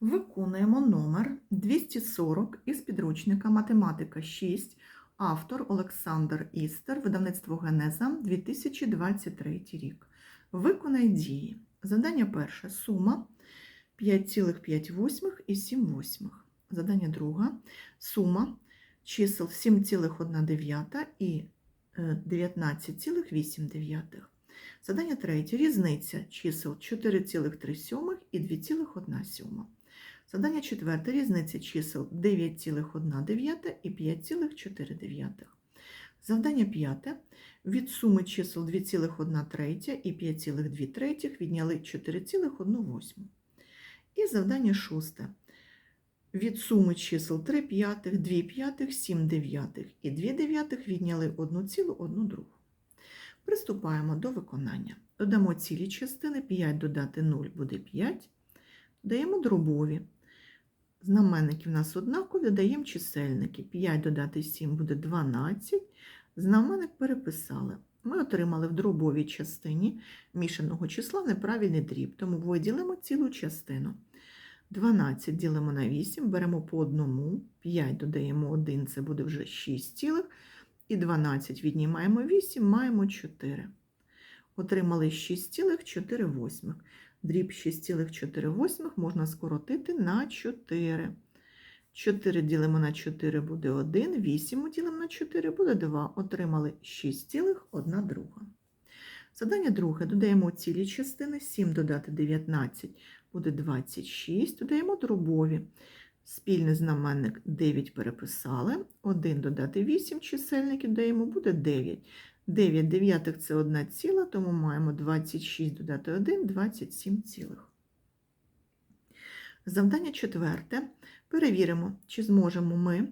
Виконуємо номер 240 із підручника Математика 6, автор Олександр Істер, видавництво Генеза 2023 рік. Виконай дії. Завдання перше сума 5,5 і 7 восьмих. Завдання друге сума чисел 7,1 і е, 19,8. Задання третє. Різниця чисел 4,3 і 2,1. Задання четверте. Різниця чисел 9,1 і 5,4. Завдання п'яте. Від суми чисел 2,1 третя і 5,2 третіх відняли 4,1 І завдання шосте. Від суми чисел 3 п'ятих, 2 п'ятих, 7 дев'ятих і 2 дев'ятих відняли 1,1 другу. Приступаємо до виконання. Додамо цілі частини, 5 додати 0 буде 5. Додаємо дробові. Знаменники в нас однакові, додаємо чисельники. 5 додати 7 буде 12. Знаменник переписали. Ми отримали в дробовій частині мішаного числа неправильний дріб, тому виділимо цілу частину. 12 ділимо на 8, беремо по одному, 5 додаємо 1, це буде вже 6 цілих. І 12 віднімаємо 8, маємо 4. Отримали 6,4. Дріб 6,4 можна скоротити на 4. 4 ділимо на 4 буде 1, 8 ділимо на 4 буде 2. Отримали 6,1 друга. Задання друге. Додаємо цілі частини. 7 додати 19 буде 26. Додаємо дробові. Спільний знаменник 9 переписали. 1 додати 8 чисельників даємо, буде 9. 9 дев'ятих це 1 ціла, тому маємо 26 додати 1, 27 цілих. Завдання четверте. Перевіримо, чи зможемо ми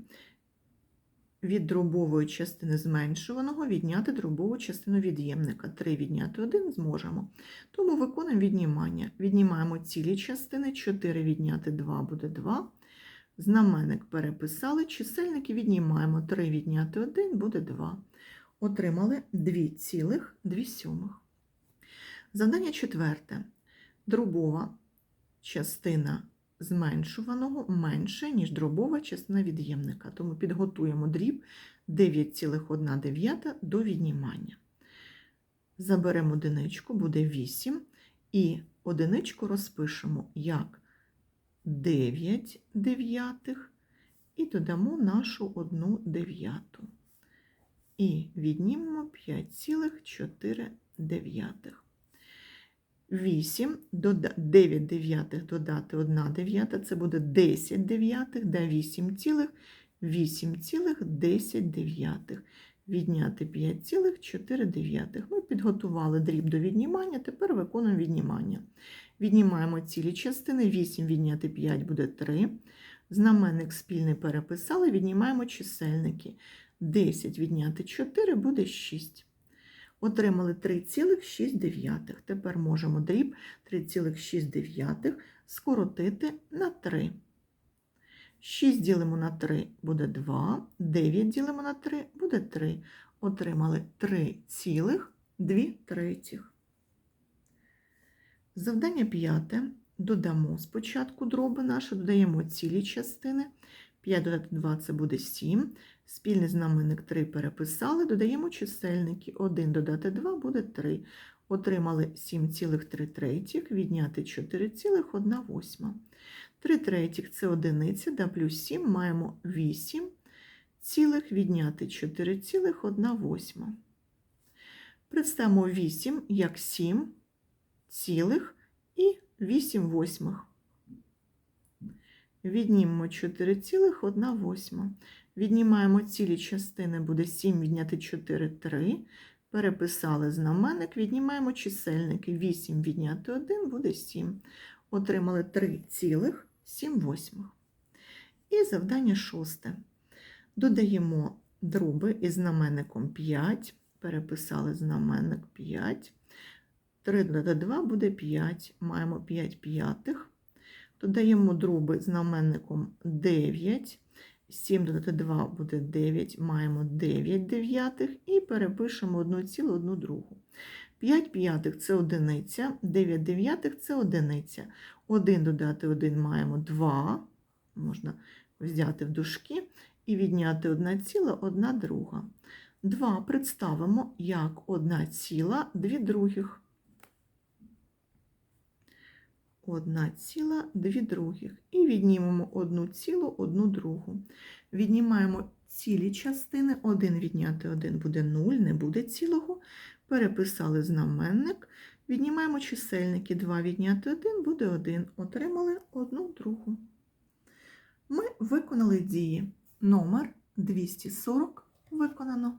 від дробової частини зменшуваного відняти дробову частину від'ємника. 3 відняти 1 зможемо. Тому виконуємо віднімання. Віднімаємо цілі частини, 4 відняти 2 буде 2. Знаменник переписали, чисельники віднімаємо 3 відняти 1 буде 2. Отримали 2,2. Завдання четверте. Дробова частина зменшуваного менше, ніж дробова частина від'ємника. Тому підготуємо дріб 9,1 до віднімання. Заберемо одиничку, буде 8, і одиничку розпишемо як 9 дев'ятих і додамо нашу 1 дев'яту. І віднімемо 5,4 дев'ятих. 8, 9 дев'ятих додати 1 дев'ята, це буде 10 дев'ятих, да 8 цілих, 8 цілих 10 дев'ятих. Відняти 5,4 дев'ятих. Ми підготували дріб до віднімання, тепер виконуємо віднімання. Віднімаємо цілі частини, 8 відняти 5 буде 3. Знаменник спільний переписали, віднімаємо чисельники. 10 відняти 4 буде 6. Отримали 3,6. Тепер можемо дріб 3,6 скоротити на 3. 6 ділимо на 3 буде 2, 9 ділимо на 3 буде 3. Отримали 3,2 третіх. Завдання п'яте. Додамо спочатку дроби наші, додаємо цілі частини. 5 додати 2 це буде 7. Спільний знаменник 3 переписали, додаємо чисельники. 1 додати 2 буде 3. Отримали 7,3 третіх, відняти 4,1 восьма. 3 третіх – це одиниця, да плюс 7 маємо 8 цілих, відняти 4,1 восьма. Представимо 8 як 7 цілих і 8 восьмих. Віднімемо 4,1 восьма. Віднімаємо цілі частини, буде 7 відняти 4 – 3. Переписали знаменник, віднімаємо чисельники. 8 відняти 1 буде 7. Отримали 3,7. І завдання шосте. Додаємо дроби із знаменником 5. Переписали знаменник 5. 3 додати 2 буде 5. Маємо 5 п'ятих. Додаємо дроби знаменником 9. 7 додати 2 буде 9, маємо 9 дев'ятих і перепишемо 1,1 другу. 5 п'ятих це одиниця, 9 дев'ятих це одиниця. 1 додати 1 маємо 2, можна взяти в дужки і відняти 1 ціла, 1 друга. 2 представимо як 1 ціла, 2 других. 1 ціла, 2 других. І віднімемо 1 цілу, 1 другу. Віднімаємо цілі частини, 1 відняти 1 буде 0, не буде цілого. Переписали знаменник. Віднімаємо чисельники 2 відняти 1 буде 1. Отримали 1 другу. Ми виконали дії. Номер 240 виконано.